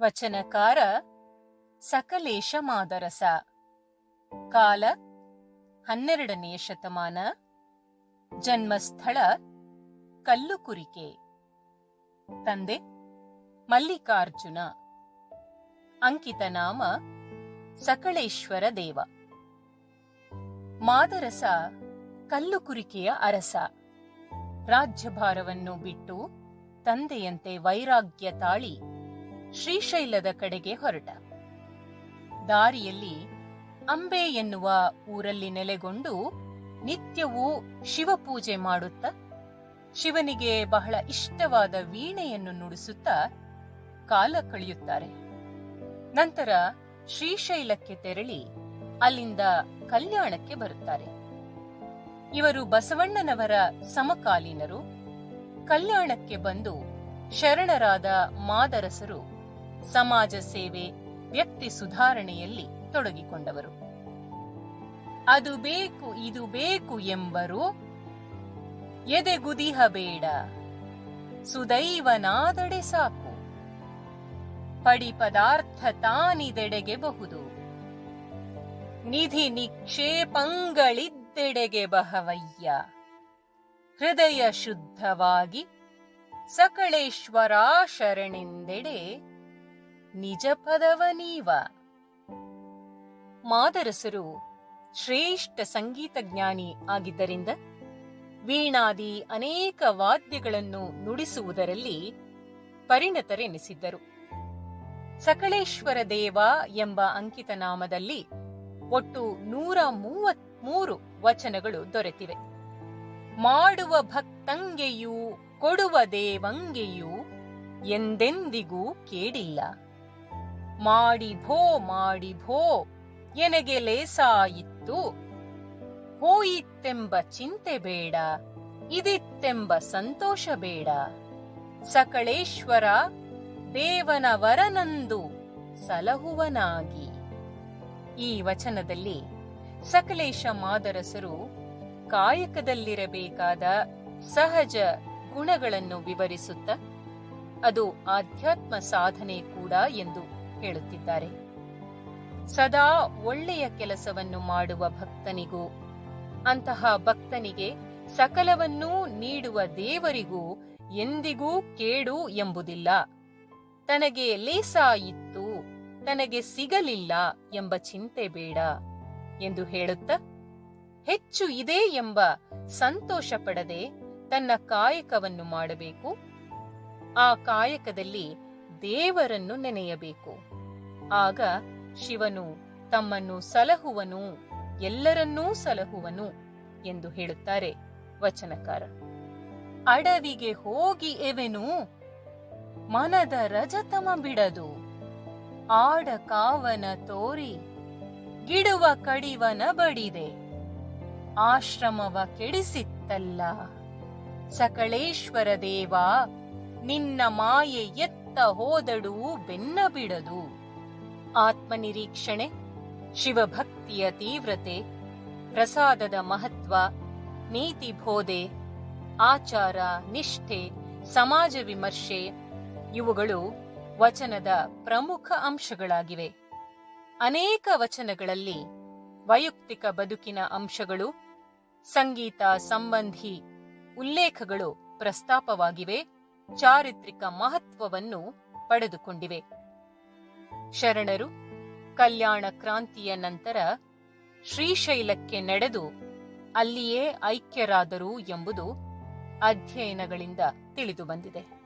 ವಚನಕಾರ ಸಕಲೇಶ ಮಾದರಸ ಕಾಲ ಹನ್ನೆರಡನೆಯ ಶತಮಾನ. ಜನ್ಮಸ್ಥಳ ಕಲ್ಲುಕುರಿಕೆ. ತಂದೆ ಮಲ್ಲಿಕಾರ್ಜುನ. ಅಂಕಿತ ನಾಮ ಸಕಳೇಶ್ವರ ದೇವ. ಮಾದರಸ ಕಲ್ಲುಕುರಿಕೆಯ ಅರಸ. ರಾಜ್ಯಭಾರವನ್ನು ಬಿಟ್ಟು ತಂದೆಯಂತೆ ವೈರಾಗ್ಯ ತಾಳಿ. ಶ್ರೀಶೈಲದ ಕಡೆಗೆ ಹೊರಟ. ದಾರಿಯಲ್ಲಿ ಅಂಬೆ ಎನ್ನುವ ಊರಲ್ಲಿ ನೆಲೆಗೊಂಡು ನಿತ್ಯವೂ ಶಿವಪೂಜೆ ಮಾಡುತ್ತ, ಶಿವನಿಗೆ ಬಹಳ ಇಷ್ಟವಾದ ವೀಣೆಯನ್ನು ನುಡಿಸುತ್ತಾ ಕಾಲ ಕಳೆಯುತ್ತಾರೆ. ನಂತರ ಶ್ರೀಶೈಲಕ್ಕೆ ತೆರಳಿ ಅಲ್ಲಿಂದ ಕಲ್ಯಾಣಕ್ಕೆ ಬರುತ್ತಾರೆ. ಇವರು ಬಸವಣ್ಣನವರ ಸಮಕಾಲೀನರು. ಕಲ್ಯಾಣಕ್ಕೆ ಬಂದು ಶರಣರಾದ ಮಾದರಸರು ಸಮಾಜ ಸೇವೆ, ವ್ಯಕ್ತಿ ಸುಧಾರಣೆಯಲ್ಲಿ ತೊಡಗಿಕೊಂಡವರು. ಅದು ಬೇಕು, ಇದು ಬೇಕು ಎಂಬರು ಎದೆಗುದಿಹಬೇಡ. ಸುದೈವನಾದಡೆ ಸಾಕು. ಪಡಿ ಪದಾರ್ಥ ತಾನಿದೆಡೆಗೆ ಬಹುದು ನಿಧಿ ನಿಕ್ಷೇಪಂಗಳಿದ್ದೆಡೆಗೆ ಬಹವಯ್ಯ. ಹೃದಯ ಶುದ್ಧವಾಗಿ ಸಕಳೇಶ್ವರ ಶರಣೆಂದೆಡೆ ನಿಜ ಪದವ ನೀವ. ಮಾದರಸರು ಶ್ರೇಷ್ಠ ಸಂಗೀತಜ್ಞಾನಿ ಆಗಿದ್ದರಿಂದ ವೀಣಾದಿ ಅನೇಕ ವಾದ್ಯಗಳನ್ನು ನುಡಿಸುವುದರಲ್ಲಿ ಪರಿಣತರೆನಿಸಿದ್ದರು. ಸಕಲೇಶ್ವರ ದೇವ ಎಂಬ ಅಂಕಿತ ನಾಮದಲ್ಲಿ ಒಟ್ಟು ನೂರ ಮೂವತ್ಮೂರು ವಚನಗಳು ದೊರೆತಿವೆ. ಮಾಡುವ ಭಕ್ತಂಗೆಯೂ ಕೊಡುವ ದೇವಂಗೆಯೂ ಎಂದೆಂದಿಗೂ ಕೇಡಿಲ್ಲ. ಮಾಡಿ ಭೋ ಮಾಡಿ ಭೋ, ಎನಗೆ ಲೇಸಾಯಿತ್ತು ಹೋಯಿತೆಂಬ ಚಿಂತೆ ಬೇಡ, ಇದಿತ್ತೆಂಬ ಸಂತೋಷ ಬೇಡ. ಸಕಳೇಶ್ವರ, ದೇವನ ವರನಂದು ಸಲಹುವನಾಗಿ. ಈ ವಚನದಲ್ಲಿ ಸಕಲೇಶ ಮಾದರಸರು ಕಾಯಕದಲ್ಲಿರಬೇಕಾದ ಸಹಜ ಗುಣಗಳನ್ನು ವಿವರಿಸುತ್ತ, ಅದು ಆಧ್ಯಾತ್ಮ ಸಾಧನೆ ಕೂಡ ಎಂದು ಹೇಳುತ್ತಿದ್ದಾರೆ. ಸದಾ ಒಳ್ಳೆಯ ಕೆಲಸವನ್ನು ಮಾಡುವ ಭಕ್ತನಿಗೂ, ಅಂತಹ ಭಕ್ತನಿಗೆ ಸಕಲವನ್ನೂ ನೀಡುವ ದೇವರಿಗೂ ಎಂದಿಗೂ ಕೇಡು ಎಂಬುದಿಲ್ಲ. ತನಗೆ ಲೇಸಾಯಿತ್ತು ತನಗೆ ಸಿಗಲಿಲ್ಲ ಎಂಬ ಚಿಂತೆ ಬೇಡ ಎಂದು ಹೇಳುತ್ತ, ಹೆಚ್ಚು ಇದೆ ಎಂಬ ಸಂತೋಷ ಪಡದೆ ತನ್ನ ಕಾಯಕವನ್ನು ಮಾಡಬೇಕು. ಆ ಕಾಯಕದಲ್ಲಿ ದೇವರನ್ನು ನೆನೆಯಬೇಕು. ಆಗ ಶಿವನು ತಮ್ಮನ್ನು ಸಲಹುವನು, ಎಲ್ಲರನ್ನೂ ಸಲಹುವನು ಎಂದು ಹೇಳುತ್ತಾರೆ ವಚನಕಾರ. ಅಡವಿಗೆ ಹೋಗಿ ಎವೆನು? ಮನದ ರಜತಮ ಬಿಡದು. ಆಡ ಕಾವನ ತೋರಿ, ಗಿಡುವ ಕಡಿವನ ಬಡಿದೆ. ಆಶ್ರಮವ ಕೆಡಿಸಿತ್ತಲ್ಲ. ಸಕಳೇಶ್ವರ ದೇವ, ನಿನ್ನ ಮಾಯೆ ಎತ್ತ ಹೋದಡು ಬೆನ್ನ ಬಿಡದು ಆತ್ಮನಿರೀಕ್ಷಣೆ, ಶಿವಭಕ್ತಿಯ ತೀವ್ರತೆ, ಪ್ರಸಾದದ ಮಹತ್ವ, ನೀತಿ ಬೋಧೆ, ಆಚಾರ, ನಿಷ್ಠೆ, ಸಮಾಜ ವಿಮರ್ಶೆ ಇವುಗಳು ವಚನದ ಪ್ರಮುಖ ಅಂಶಗಳಾಗಿವೆ. ಅನೇಕ ವಚನಗಳಲ್ಲಿ ವೈಯಕ್ತಿಕ ಬದುಕಿನ ಅಂಶಗಳು, ಸಂಗೀತ ಸಂಬಂಧಿ ಉಲ್ಲೇಖಗಳು ಪ್ರಸ್ತಾಪವಾಗಿವೆ. ಚಾರಿತ್ರಿಕ ಮಹತ್ವವನ್ನು ಪಡೆದುಕೊಂಡಿವೆ. ಶರಣರು ಕಲ್ಯಾಣ ಕ್ರಾಂತಿಯ ನಂತರ ಶ್ರೀಶೈಲಕ್ಕೆ ನಡೆದು ಅಲ್ಲಿಯೇ ಐಕ್ಯರಾದರು ಎಂಬುದು ಅಧ್ಯಯನಗಳಿಂದ ತಿಳಿದುಬಂದಿದೆ